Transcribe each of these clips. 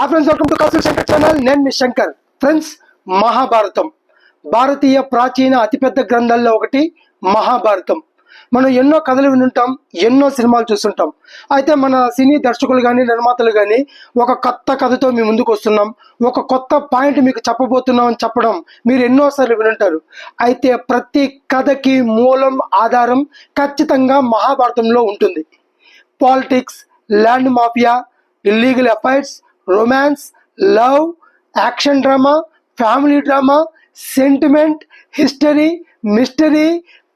ఆ friends welcome to Kaushal Shankar channel నేను మీ శంకర్ ఫ్రెండ్స్ మహాభారతం భారతీయ ప్రాచీన అతిపెద్ద గ్రంథాల్లో ఒకటి మహాభారతం. మనం ఎన్నో కథలు వినుంటాం ఎన్నో సినిమాలు చూస్తుంటాం. అయితే మన సినీ దర్శకులు కానీ నిర్మాతలు కానీ ఒక కొత్త కథతో మీ ముందుకు వస్తున్నాం. ఒక కొత్త పాయింట్ మీకు చెప్పబోతున్నాం అని చెప్పడం మీరు ఎన్నోసార్లు వినుంటారు. అయితే ప్రతి కథకి మూలం ఆధారం ఖచ్చితంగా మహాభారతంలో ఉంటుంది. Politics land mafia illegal affairs romance love action drama family drama sentiment history mystery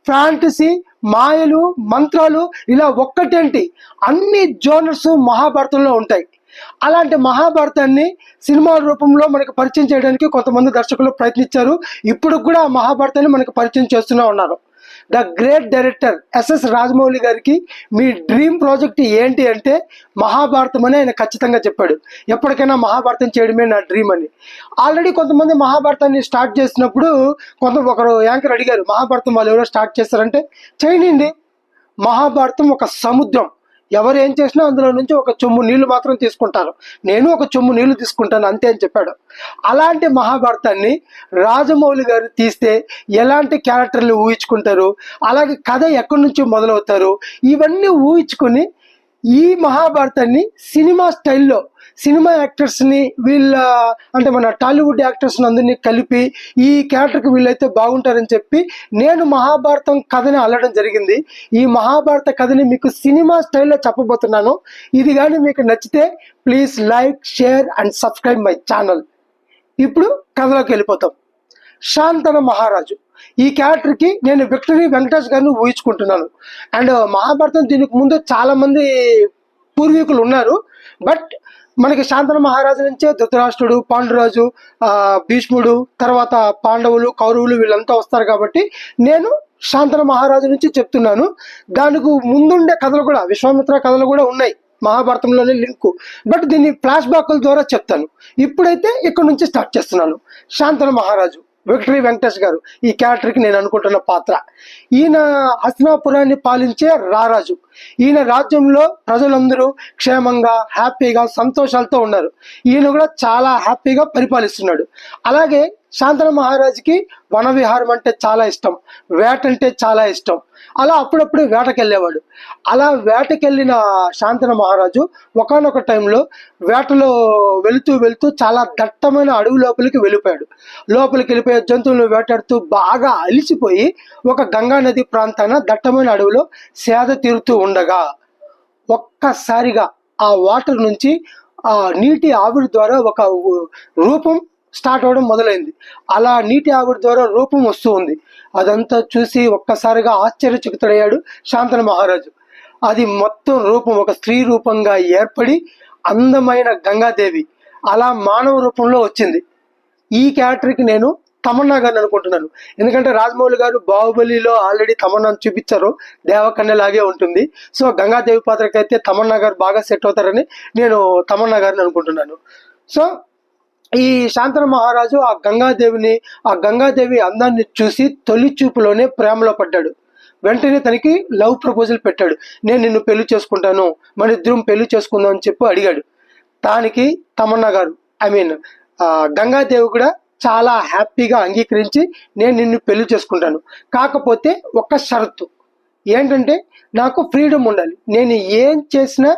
fantasy మాయలు మంత్రాలు ఇలా ఒక్కటేంటి? అన్ని జోనర్స్ మహాభారతంలో ఉంటాయి. అలాంటి మహాభారతాన్ని సినిమా రూపంలో మనకు పరిచయం చేయడానికి కొంతమంది దర్శకులు ప్రయత్నించారు. ఇప్పుడు కూడా ఆ మహాభారతాన్ని మనకు పరిచయం చేస్తూనే ఉన్నారు. The great director SS Rajamouli గారికి మీ డ్రీమ్ ప్రాజెక్ట్ ఏంటి అంటే మహాభారతం అని ఆయన ఖచ్చితంగా చెప్పాడు. ఎప్పటికైనా మహాభారతం చేయడమే నా డ్రీమ్ అని. ఆల్రెడీ కొంతమంది మహాభారతాన్ని స్టార్ట్ చేసినప్పుడు కొంత ఒకరు యాంకర్ అడిగారు మహాభారతం వాళ్ళు ఎవరో స్టార్ట్ చేస్తారంటే చేయండి మహాభారతం ఒక సముద్రం. ఎవరు ఏం చేసినా అందులో నుంచి ఒక చెమ్ము నీళ్ళు మాత్రం తీసుకుంటారు. నేను ఒక చెమ్ము నీళ్ళు తీసుకుంటాను అంతే అని చెప్పాడు. అలాంటి మహాభారతాన్ని రాజమౌళి గారు తీస్తే ఎలాంటి క్యారెక్టర్లు ఊహించుకుంటారు? అలాగే కథ ఎక్కడి నుంచి మొదలవుతారు? ఇవన్నీ ఊహించుకొని ఈ మహాభారతాన్ని సినిమా స్టైల్లో సినిమా యాక్టర్స్ని వీళ్ళ అంటే మన టాలీవుడ్ యాక్టర్స్ అందరినీ కలిపి ఈ క్యారెక్టర్కి వీళ్ళైతే బాగుంటారని చెప్పి నేను మహాభారతం కథని అల్లడం జరిగింది. ఈ మహాభారత కథని మీకు సినిమా స్టైల్లో చెప్పబోతున్నాను. ఇది కానీ మీకు నచ్చితే please like share and subscribe my channel. ఇప్పుడు కథలోకి వెళ్ళిపోతాం. శాంతన మహారాజు. ఈ క్యారెక్టర్కి నేను విక్టరీ వెంకటేష్ గారిని ఊహించుకుంటున్నాను. అండ్ మహాభారతం దీనికి ముందు చాలామంది పూర్వీకులు ఉన్నారు. బట్ మనకి శాంతన మహారాజు నుంచే ధృతరాష్ట్రుడు పాండురాజు భీష్ముడు తర్వాత పాండవులు కౌరవులు వీళ్ళంతా వస్తారు కాబట్టి నేను శాంతన మహారాజు నుంచి చెప్తున్నాను. దానికి ముందుండే కథలు కూడా విశ్వామిత్ర కథలు కూడా ఉన్నాయి మహాభారతంలోనే లింకు. బట్ దీన్ని ఫ్లాష్ బ్యాక్ల ద్వారా చెప్తాను. ఇప్పుడైతే ఇక్కడ నుంచి స్టార్ట్ చేస్తున్నాను. శాంతన మహారాజు. విక్టరీ వెంకటేష్ గారు ఈ క్యారెక్టర్కి నేను అనుకుంటున్న పాత్ర. ఈయన హస్తినాపురాన్ని పాలించే రారాజు. ఈయన రాజ్యంలో ప్రజలందరూ క్షేమంగా హ్యాపీగా సంతోషాలతో ఉన్నారు. ఈయన కూడా చాలా హ్యాపీగా పరిపాలిస్తున్నాడు. అలాగే శాంతన మహారాజుకి వనవిహారం అంటే చాలా ఇష్టం. వేట అంటే చాలా ఇష్టం. అలా అప్పుడప్పుడు వేటకెళ్ళేవాడు. అలా వేటకెళ్ళిన శాంతన మహారాజు ఒకనొక టైంలో వేటలో వెళుతూ వెళుతూ చాలా దట్టమైన అడవి లోపలికి వెళ్ళిపోయాడు. లోపలికి వెళ్ళిపోయే జంతువులను వేటాడుతూ బాగా అలిసిపోయి ఒక గంగా నది ప్రాంతాన దట్టమైన అడవిలో సేద తీరుతూ ఉండగా ఒక్కసారిగా ఆ వాటర్ నుంచి ఆ నీటి ఆవిరి ద్వారా ఒక రూపం స్టార్ట్ అవడం మొదలైంది. అలా నీటి ఆవిరి ద్వారా రూపం వస్తూ ఉంది. అదంతా చూసి ఒక్కసారిగా ఆశ్చర్యచకితుడయ్యాడు శాంతన మహారాజు. అది మొత్తం రూపం ఒక స్త్రీ రూపంగా ఏర్పడి అందమైన గంగాదేవి. అలా మానవ రూపంలో వచ్చింది. ఈ క్యారెక్టర్కి నేను తమన్నా గారిని అనుకుంటున్నాను. ఎందుకంటే రాజమౌళి గారు బాహుబలిలో ఆల్రెడీ తమన్నాను చూపించారు. దేవకన్య లాగే ఉంటుంది. సో గంగాదేవి పాత్రకి అయితే తమన్నా గారు బాగా సెట్ అవుతారని నేను తమన్నా గారిని అనుకుంటున్నాను. సో ఈ శాంతన మహారాజు ఆ గంగాదేవిని ఆ గంగాదేవి అందాన్ని చూసి తొలి చూపులోనే ప్రేమలో పడ్డాడు. వెంటనే తనకి లవ్ ప్రపోజల్ పెట్టాడు. నేను నిన్ను పెళ్ళి చేసుకుంటాను. మన ఇద్దరం పెళ్ళి చేసుకుందాం అని చెప్పి అడిగాడు. దానికి తమన్నా గారు ఐ మీన్ గంగాదేవి కూడా చాలా హ్యాపీగా అంగీకరించి నేను నిన్ను పెళ్ళి చేసుకుంటాను. కాకపోతే ఒక్క షరతు. ఏంటంటే నాకు ఫ్రీడమ్ ఉండాలి. నేను ఏం చేసినా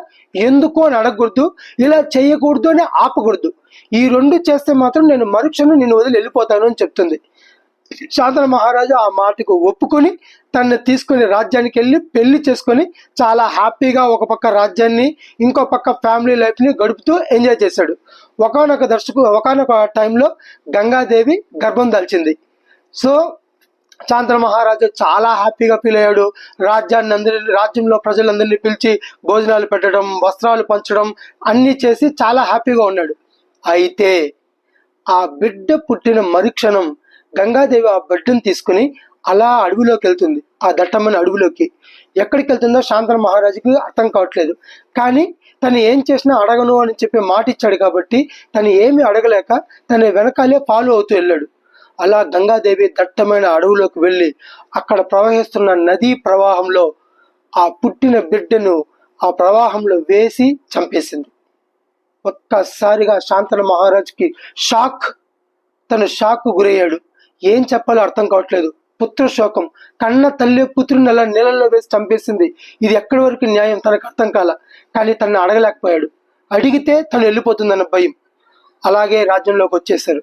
ఎందుకు అని అడగకూడదు ఇలా చేయకూడదు అని ఆపకూడదు. ఈ రెండు చేస్తే మాత్రం నేను మరుక్షణం నేను వదిలి వెళ్ళిపోతాను అని చెప్తుంది. శాంతన మహారాజు ఆ మాటకు ఒప్పుకొని తనని తీసుకొని రాజ్యానికి వెళ్ళి పెళ్ళి చేసుకొని చాలా హ్యాపీగా ఒక పక్క రాజ్యాన్ని ఇంకో పక్క ఫ్యామిలీ లైఫ్ని గడుపుతూ ఎంజాయ్ చేశాడు. ఒకనొక దర్శకు ఒకనొక టైంలో గంగాదేవి గర్భం దాల్చింది. సో చాంద్ర మహారాజు చాలా హ్యాపీగా ఫీల్ అయ్యాడు. రాజ్యాన్ని అందరి రాజ్యంలో ప్రజలందరినీ పిలిచి భోజనాలు పెట్టడం వస్త్రాలు పంచడం అన్నీ చేసి చాలా హ్యాపీగా ఉన్నాడు. అయితే ఆ బిడ్డ పుట్టిన మరుక్షణం గంగాదేవి ఆ బిడ్డను తీసుకుని అలా అడవిలోకి వెళ్తుంది. ఆ దట్టమైన అడవిలోకి. ఎక్కడికి వెళ్తుందో శాంతన మహారాజుకి అర్థం కావట్లేదు. కానీ తను ఏం చేసినా అడగను అని చెప్పి మాట ఇచ్చాడు కాబట్టి తను ఏమి అడగలేక తన వెనకాలే ఫాలో అవుతూ వెళ్ళాడు. అలా గంగాదేవి దట్టమైన అడవులోకి వెళ్ళి అక్కడ ప్రవహిస్తున్న నదీ ప్రవాహంలో ఆ పుట్టిన బిడ్డను ఆ ప్రవాహంలో వేసి చంపేసింది. ఒక్కసారిగా శాంతన మహారాజ్కి షాక్ తను షాక్ గురయ్యాడు. ఏం చెప్పాలో అర్థం కావట్లేదు. పుత్ర శోకం కన్న తల్లి పుత్రుని అలా నీళ్ళలో వేసి చంపేసింది. ఇది ఎక్కడి వరకు న్యాయం? తనకు అర్థం కాల. కానీ తనని అడగలేకపోయాడు. అడిగితే తను వెళ్ళిపోతుందన్న భయం. అలాగే రాజ్యంలోకి వచ్చేసారు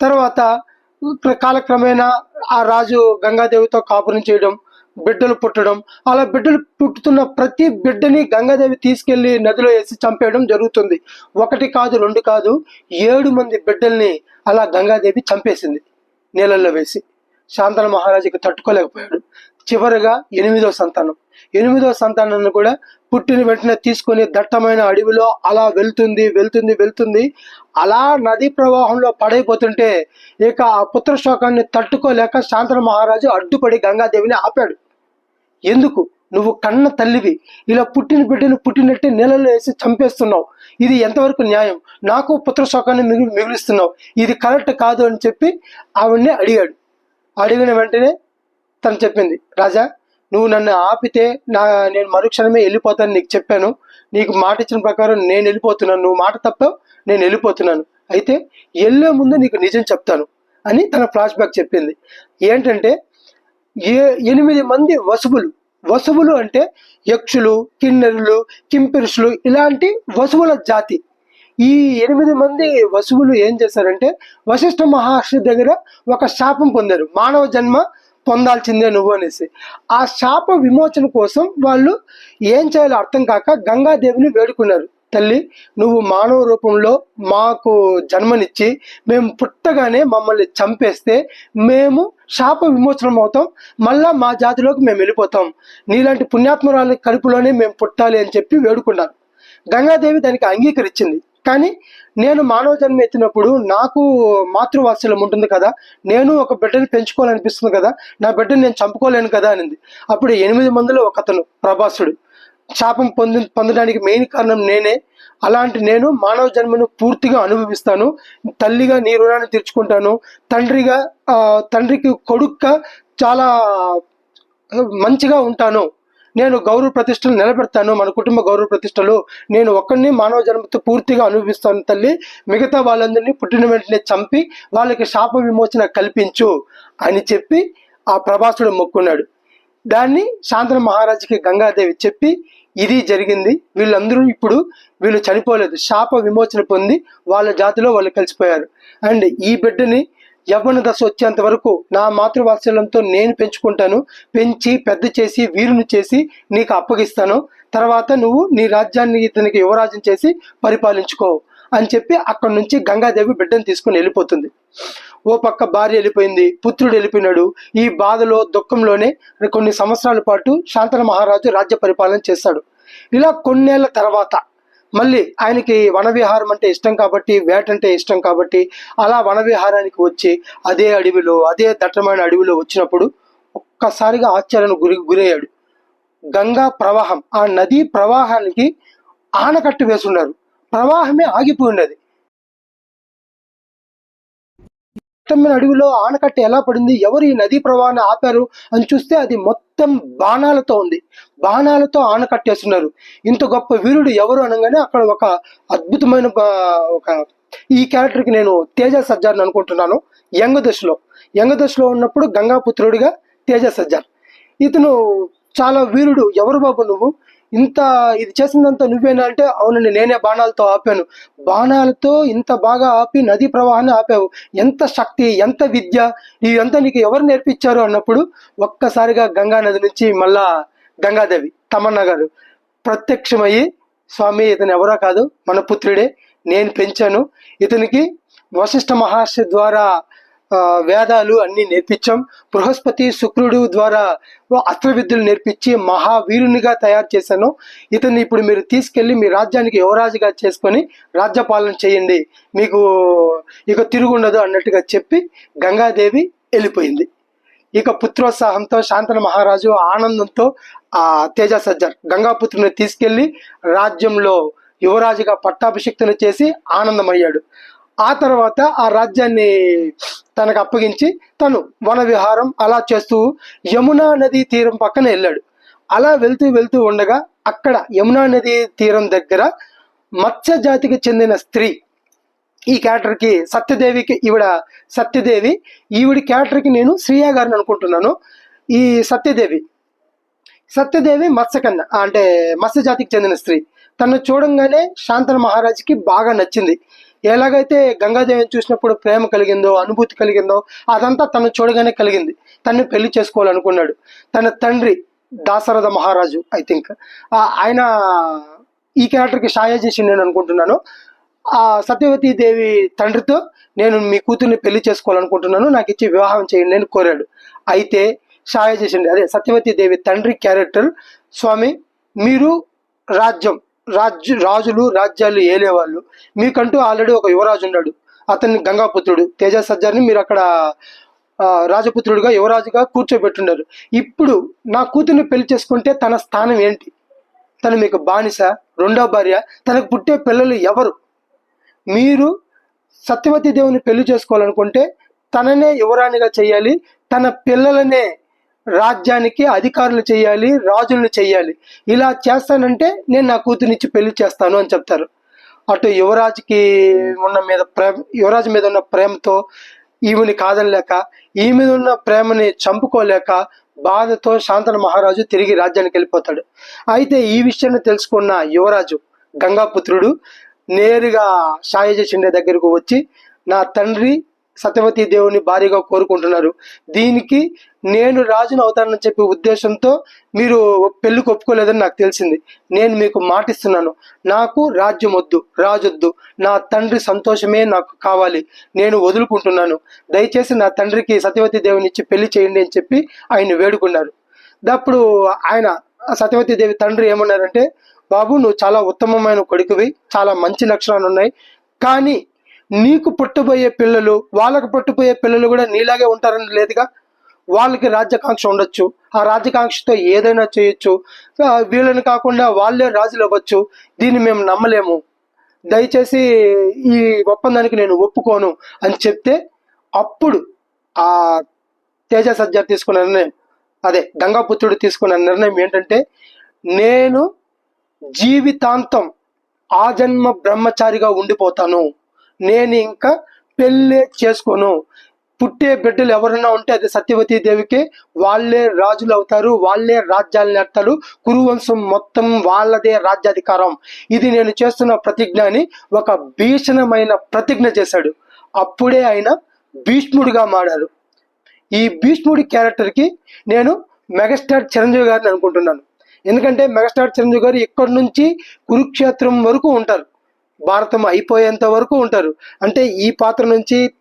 తర్వాత కాలక్రమేణా ఆ రాజు గంగాదేవితో కాపురం చేయడం బిడ్డలు పుట్టడం అలా బిడ్డలు పుట్టుతున్న ప్రతి బిడ్డని గంగాదేవి తీసుకెళ్ళి నదిలో వేసి చంపేయడం జరుగుతుంది. ఒకటి కాదు రెండు కాదు ఏడు మంది బిడ్డల్ని అలా గంగాదేవి చంపేసింది నీళ్ళల్లో వేసి. శాంతల మహారాజుకి తట్టుకోలేకపోయాడు. చివరిగా ఎనిమిదో సంతానం. ఎనిమిదో సంతానాన్ని కూడా పుట్టిన వెంటనే తీసుకొని దట్టమైన అడవిలో అలా వెళ్తుంది వెళ్తుంది వెళ్తుంది. అలా నదీ ప్రవాహంలో పడైపోతుంటే ఇక ఆ పుత్ర శోకాన్ని తట్టుకోలేక శాంతన మహారాజు అడ్డుపడి గంగాదేవిని ఆపాడు. ఎందుకు? నువ్వు కన్న తల్లివి. ఇలా పుట్టిన బిడ్డను పుట్టినట్టే నీళ్ళలో వేసి చంపేస్తున్నావు. ఇది ఎంతవరకు న్యాయం? నాకు పుత్ర శోకాన్ని మిగిలి మిగులుస్తున్నావు. ఇది కరెక్ట్ కాదు అని చెప్పి ఆవిడ్ని అడిగాడు. అడిగిన వెంటనే తను చెప్పింది రాజా నువ్వు నన్ను ఆపితే నా నేను మరుక్షణమే వెళ్ళిపోతాను నీకు చెప్పాను. నీకు మాట ఇచ్చిన ప్రకారం నేను వెళ్ళిపోతున్నాను. నువ్వు మాట తప్పావు నేను వెళ్ళిపోతున్నాను. అయితే వెళ్ళే ముందు నీకు నిజం చెప్తాను అని తన ఫ్లాష్ బ్యాక్ చెప్పింది. ఏంటంటే ఏ ఎనిమిది మంది వసువులు వసువులు అంటే యక్షులు కిన్నెరులు కింపిరుషులు ఇలాంటి వసువుల జాతి. ఈ ఎనిమిది మంది వసువులు ఏం చేశారంటే వశిష్ఠ మహర్షి దగ్గర ఒక శాపం పొందారు. మానవ జన్మ పొందాల్సిందే నువ్వు అనేసి. ఆ శాప విమోచన కోసం వాళ్ళు ఏం చేయాలో అర్థం కాక గంగాదేవిని వేడుకున్నారు. తల్లి నువ్వు మానవ రూపంలో మాకు జన్మనిచ్చి మేము పుట్టగానే మమ్మల్ని చంపేస్తే మేము శాప విమోచనం అవుతాం. మళ్ళా మా జాతిలోకి మేము వెళ్ళిపోతాం. నీలాంటి పుణ్యాత్మరాల కడుపులోనే మేము పుట్టాలి అని చెప్పి వేడుకున్నారు. గంగాదేవి దానికి అంగీకరించింది కానీ నేను మానవ జన్మ ఎత్తినప్పుడు నాకు మాతృవాత్సల్యం ఉంటుంది కదా నేను ఒక బిడ్డని పెంచుకోవాలనిపిస్తుంది కదా నా బిడ్డని నేను చంపుకోలేను కదా అనింది. అప్పుడు ఎనిమిది మందిలో ఒక అతను ప్రభాసుడు శాపం పొంది పొందడానికి మెయిన్ కారణం నేనే. అలాంటి నేను మానవ జన్మను పూర్తిగా అనుభవిస్తాను. తల్లిగా నీ రుణాన్ని తీర్చుకుంటాను. తండ్రిగా తండ్రికి కొడుక్గా చాలా మంచిగా ఉంటాను. నేను గౌరవ ప్రతిష్టలు నిలబెడతాను. మన కుటుంబ గౌరవ ప్రతిష్టలు. నేను ఒక్కడిని మానవ జన్మతో పూర్తిగా అనుభవిస్తాను తల్లి. మిగతా వాళ్ళందరినీ పుట్టిన వెంటనే చంపి వాళ్ళకి శాప విమోచన కల్పించు అని చెప్పి ఆ ప్రభాసుడు మొక్కున్నాడు. దాన్ని శాంతన మహారాజుకి గంగాదేవి చెప్పి ఇది జరిగింది. వీళ్ళందరూ ఇప్పుడు వీళ్ళు చనిపోలేదు. శాప విమోచన పొంది వాళ్ళ జాతిలో వాళ్ళు కలిసిపోయారు. అండ్ ఈ బిడ్డని యవ్వన దశ వచ్చేంత వరకు నా మాతృవాత్సల్యంతో నేను పెంచుకుంటాను. పెంచి పెద్ద చేసి వీరుని చేసి నీకు అప్పగిస్తాను. తర్వాత నువ్వు నీ రాజ్యాన్ని ఇతనికి యువరాజం చేసి పరిపాలించుకో అని చెప్పి అక్కడి నుంచి గంగాదేవి బిడ్డను తీసుకుని వెళ్ళిపోతుంది. ఓ పక్క భార్య వెళ్ళిపోయింది పుత్రుడు వెళ్ళిపోయినాడు. ఈ బాధలో దుఃఖంలోనే కొన్ని సంవత్సరాల పాటు శాంతన మహారాజు రాజ్య పరిపాలన చేశాడు ఇలా కొన్నేళ్ళ తర్వాత మళ్ళీ ఆయనకి వనవిహారం అంటే ఇష్టం కాబట్టి వేట అంటే ఇష్టం కాబట్టి అలా వనవిహారానికి వచ్చి అదే అడవిలో అదే దట్టమైన అడవిలో వచ్చినప్పుడు ఒక్కసారిగా ఆశ్చర్యానికి గురి గురయ్యాడు. గంగా ప్రవాహం ఆ నదీ ప్రవాహానికి ఆనకట్టు వేసున్నారు. ప్రవాహమే ఆగిపోయి దట్టమైన అడవిలో ఆనకట్ట ఎలా పడింది? ఎవరు ఈ నదీ ప్రవాహాన్ని ఆపారు? అని చూస్తే అది మొత్తం బాణాలతో ఉంది. బాణాలతో ఆనకట్టేస్తున్నారు ఇంత గొప్ప వీరుడు ఎవరు అనగానే అక్కడ ఒక అద్భుతమైన ఒక ఈ క్యారెక్టర్కి నేను తేజ సజ్జార్ని అనుకుంటున్నాను. యంగ దశలో. యంగ దశలో ఉన్నప్పుడు గంగాపుత్రుడిగా తేజ సజ్జార్. ఇతను చాలా వీరుడు. ఎవరు బాబు నువ్వు? ఇంత ఇది చేసిందంతా నువ్వేనా అంటే అవునండి నేనే బాణాలతో ఆపాను. బాణాలతో ఇంత బాగా ఆపి నదీ ప్రవాహాన్ని ఆపావు. ఎంత శక్తి ఎంత విద్య ఇవంతా నీకు ఎవరు నేర్పించారు అన్నప్పుడు ఒక్కసారిగా గంగా నది నుంచి మళ్ళా గంగాదేవి తమన్నా గారు. ప్రత్యక్షమయ్యి స్వామి ఇతను ఎవరో కాదు మన పుత్రుడే నేను పెంచాను. ఇతనికి వశిష్ఠ మహర్షి ద్వారా వేదాలు అన్ని నేర్పించాం. బృహస్పతి శుక్రుడు ద్వారా అస్త్ర విద్యలు నేర్పించి మహావీరునిగా తయారు చేశాను. ఇతన్ని ఇప్పుడు మీరు తీసుకెళ్ళి మీ రాజ్యానికి యువరాజుగా చేసుకొని రాజ్యపాలన చేయండి. మీకు ఇక తిరుగుండదు అన్నట్టుగా చెప్పి గంగాదేవి వెళ్ళిపోయింది. ఇక పుత్రోత్సాహంతో శాంతన మహారాజు ఆనందంతో ఆ తేజ సజ్జర్ గంగాపుత్రుని తీసుకెళ్ళి రాజ్యంలో యువరాజుగా పట్టాభిషిక్తను చేసి ఆనందమయ్యాడు. ఆ తర్వాత ఆ రాజ్యాన్ని తనకు అప్పగించి తను వన విహారం అలా చేస్తూ యమునా నది తీరం పక్కన వెళ్ళాడు. అలా వెళ్తూ వెళ్తూ ఉండగా అక్కడ యమునా నది తీరం దగ్గర మత్స్య జాతికి చెందిన స్త్రీ ఈ క్యారెక్టర్కి సత్యదేవికి ఈవిడ సత్యదేవి ఈవిడ క్యారెక్టర్కి నేను శ్రీయా గారిని అనుకుంటున్నాను. ఈ సత్యదేవి సత్యదేవి మత్స్యకన్య అంటే మత్స్య జాతికి చెందిన స్త్రీ. తను చూడంగానే శాంతన మహారాజుకి బాగా నచ్చింది. ఎలాగైతే గంగాదేవిని చూసినప్పుడు ప్రేమ కలిగిందో అనుభూతి కలిగిందో అదంతా తను చూడగానే కలిగింది. తను పెళ్ళి చేసుకోవాలనుకున్నాడు. తన తండ్రి దాసరథ మహారాజు ఐ థింక్ ఆయన ఈ క్యారెక్టర్కి షాయా చేసి నేను అనుకుంటున్నాను. ఆ సత్యవతి దేవి తండ్రితో నేను మీ కూతుర్ని పెళ్ళి చేసుకోవాలనుకుంటున్నాను. నాకు ఇచ్చి వివాహం చేయండి అని కోరాడు. అయితే షాయా చేసిండి అదే సత్యవతి దేవి తండ్రి క్యారెక్టర్. స్వామి మీరు రాజ్యం. రాజ్య రాజులు రాజ్యాలు ఏలేవాళ్ళు. మీకంటూ ఆల్రెడీ ఒక యువరాజు ఉన్నాడు. అతన్ని గంగాపుత్రుడు. తేజ సజ్జాన్ని మీరు అక్కడ రాజపుత్రుడుగా రాజపుత్రుడిగా యువరాజుగా కూర్చోబెట్టున్నారు. ఇప్పుడు నా కూతుర్ని పెళ్ళి చేసుకుంటే తన స్థానం ఏంటి? తను మీకు బానిస రెండో భార్య తనకు పుట్టే పిల్లలు ఎవరు? మీరు సత్యవతి దేవుని పెళ్ళి చేసుకోవాలనుకుంటే తననే యువరాణిగా చేయాలి తన పిల్లలనే రాజ్యానికి అధికారులు చేయాలి రాజులను చేయాలి. ఇలా చేస్తానంటే నేను నా కూతురినిచ్చి పెళ్ళి చేస్తాను అని చెప్తారు. అటు యువరాజుకి ఉన్న మీద ప్రేమ యువరాజు మీద ఉన్న ప్రేమతో ఈమెని కాదనలేక ఈ మీద ఉన్న ప్రేమని చంపుకోలేక బాధతో శాంతన మహారాజు తిరిగి రాజ్యానికి వెళ్ళిపోతాడు. అయితే ఈ విషయాన్ని తెలుసుకున్న యువరాజు గంగాపుత్రుడు నేరుగా షాయజ షిండే దగ్గరకు వచ్చి నా తండ్రి సత్యవతి దేవుని భారీగా కోరుకుంటున్నారు. దీనికి నేను రాజును అవుతానని చెప్పే ఉద్దేశంతో మీరు పెళ్ళి ఒప్పుకోలేదని నాకు తెలిసింది. నేను మీకు మాటిస్తున్నాను. నాకు రాజ్యం వద్దు రాజొద్దు. నా తండ్రి సంతోషమే నాకు కావాలి. నేను వదులుకుంటున్నాను. దయచేసి నా తండ్రికి సత్యవతి దేవుని ఇచ్చి పెళ్ళి చేయండి అని చెప్పి ఆయన వేడుకున్నారు. అప్పుడు ఆయన సత్యవతి దేవి తండ్రి ఏమన్నారంటే బాబు నువ్వు చాలా ఉత్తమమైన కొడుకువి చాలా మంచి లక్షణాలు ఉన్నాయి కానీ నీకు పుట్టబోయే పిల్లలు వాళ్ళకు పుట్టబోయే పిల్లలు కూడా నీలాగే ఉంటారని లేదుగా? వాళ్ళకి రాజ్యకాంక్ష ఉండొచ్చు. ఆ రాజ్యకాంక్షతో ఏదైనా చేయొచ్చు. వీళ్ళని కాకుండా వాళ్ళే రాజులు అవ్వచ్చు. దీన్ని మేము నమ్మలేము. దయచేసి ఈ ఒప్పందానికి నేను ఒప్పుకోను అని చెప్తే అప్పుడు ఆ తేజ సజ్జార్ తీసుకున్న నిర్ణయం అదే గంగాపుత్రుడు తీసుకున్న నిర్ణయం ఏంటంటే నేను జీవితాంతం ఆ జన్మ బ్రహ్మచారిగా ఉండిపోతాను. నేను ఇంకా పెళ్ళే చేసుకోను. పుట్టే బిడ్డలు ఎవరైనా ఉంటే అది సత్యవతి దేవికి వాళ్ళే రాజులు అవుతారు వాళ్ళే రాజ్యాలు నేర్తారు కురువంశం మొత్తం వాళ్ళదే రాజ్యాధికారం. ఇది నేను చేస్తున్న ప్రతిజ్ఞ అని ఒక భీషణమైన ప్రతిజ్ఞ చేశాడు. అప్పుడే ఆయన భీష్ముడిగా మారారు. ఈ భీష్ముడి క్యారెక్టర్కి నేను మెగాస్టార్ చిరంజీవి గారిని అనుకుంటున్నాను. ఎందుకంటే మెగాస్టార్ చిరంజీవి గారు ఇక్కడి నుంచి కురుక్షేత్రం వరకు ఉంటారు. భారతం అయిపోయేంత వరకు ఉంటారు. అంటే ఈ పాత్ర నుంచి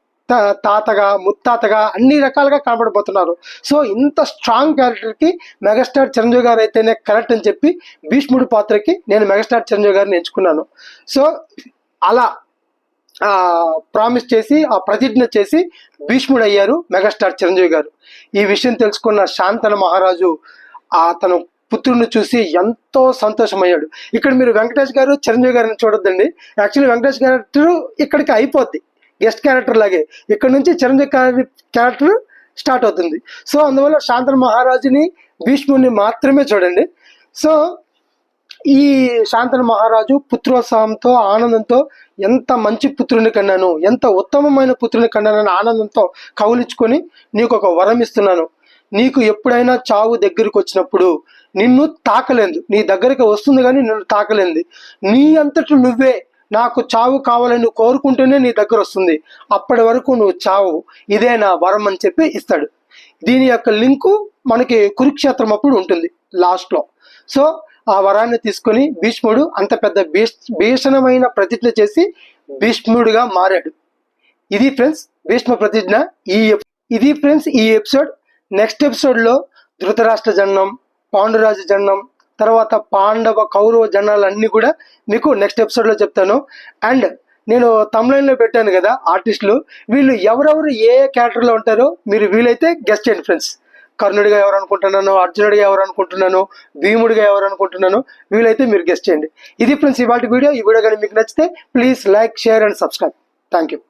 తాతగా ముత్తాతగా అన్ని రకాలుగా కనబడిపోతున్నారు సో ఇంత స్ట్రాంగ్ క్యారెక్టర్కి మెగాస్టార్ చిరంజీవి గారు అయితేనే కరెక్ట్ అని చెప్పి భీష్ముడి పాత్రకి నేను మెగాస్టార్ చిరంజీవి గారిని ఎంచుకున్నాను. సో అలా ప్రామిస్ చేసి ఆ ప్రతిజ్ఞ చేసి భీష్ముడు అయ్యారు మెగాస్టార్ చిరంజీవి గారు. ఈ విషయం తెలుసుకున్న శాంతన మహారాజు అతను పుత్రుడిని చూసి ఎంతో సంతోషమయ్యాడు. ఇక్కడ మీరు వెంకటేష్ గారు చిరంజీవి గారిని చూడొద్దండి. యాక్చువల్లీ వెంకటేష్ క్యారెక్టర్ ఇక్కడికి అయిపోద్ది. గెస్ట్ క్యారెక్టర్ లాగే. ఇక్కడ నుంచి చిరంజీవి గారి క్యారెక్టర్ స్టార్ట్ అవుతుంది. సో అందువల్ల శాంతన మహారాజుని భీష్ముడిని మాత్రమే చూడండి. సో ఈ శాంతన మహారాజు పుత్రోత్సాహంతో ఆనందంతో ఎంత మంచి పుత్రుని కన్నాను ఎంత ఉత్తమమైన పుత్రుని కన్నానని ఆనందంతో కౌలించుకొని నీకు ఒక వరం ఇస్తున్నాను. నీకు ఎప్పుడైనా చావు దగ్గరికి వచ్చినప్పుడు నిన్ను తాకలేదు. నీ దగ్గరికి వస్తుంది కానీ నిన్ను తాకలేదు. నీ అంతటి నువ్వే. నాకు చావు కావాలని కోరుకుంటేనే నీ దగ్గర వస్తుంది. అప్పటి వరకు నువ్వు చావు. ఇదే నా వరం అని చెప్పి ఇస్తాడు. దీని యొక్క లింకు మనకి కురుక్షేత్రం అప్పుడు ఉంటుంది. లాస్ట్లో సో ఆ వరాన్ని తీసుకొని భీష్ముడు అంత పెద్ద భీష్ భీషణమైన ప్రతిజ్ఞ చేసి భీష్ముడిగా మారాడు. ఇది ఫ్రెండ్స్ భీష్మ ప్రతిజ్ఞ ఈ ఇది ఫ్రెండ్స్ ఈ ఎపిసోడ్ నెక్స్ట్ ఎపిసోడ్లో ధృతరాష్ట్ర జన్మం పాండురాజు జన్మం తర్వాత పాండవ కౌరవ జనాలు కూడా మీకు నెక్స్ట్ ఎపిసోడ్లో చెప్తాను. అండ్ నేను తమిళంలో పెట్టాను కదా ఆర్టిస్టులు వీళ్ళు ఎవరెవరు ఏ ఏ క్యారెక్టర్లో ఉంటారో మీరు వీలైతే గెస్ట్ చేయండి ఫ్రెండ్స్. కర్ణుడిగా ఎవరు అనుకుంటున్నాను అర్జునుడిగా ఎవరు అనుకుంటున్నాను భీముడిగా ఎవరు అనుకుంటున్నాను వీలైతే మీరు గెస్ట్ చేయండి. ఇది ఫ్రెండ్స్ ఇవాటి వీడియో. ఈ వీడియో కానీ మీకు నచ్చితే please like share and subscribe. Thank you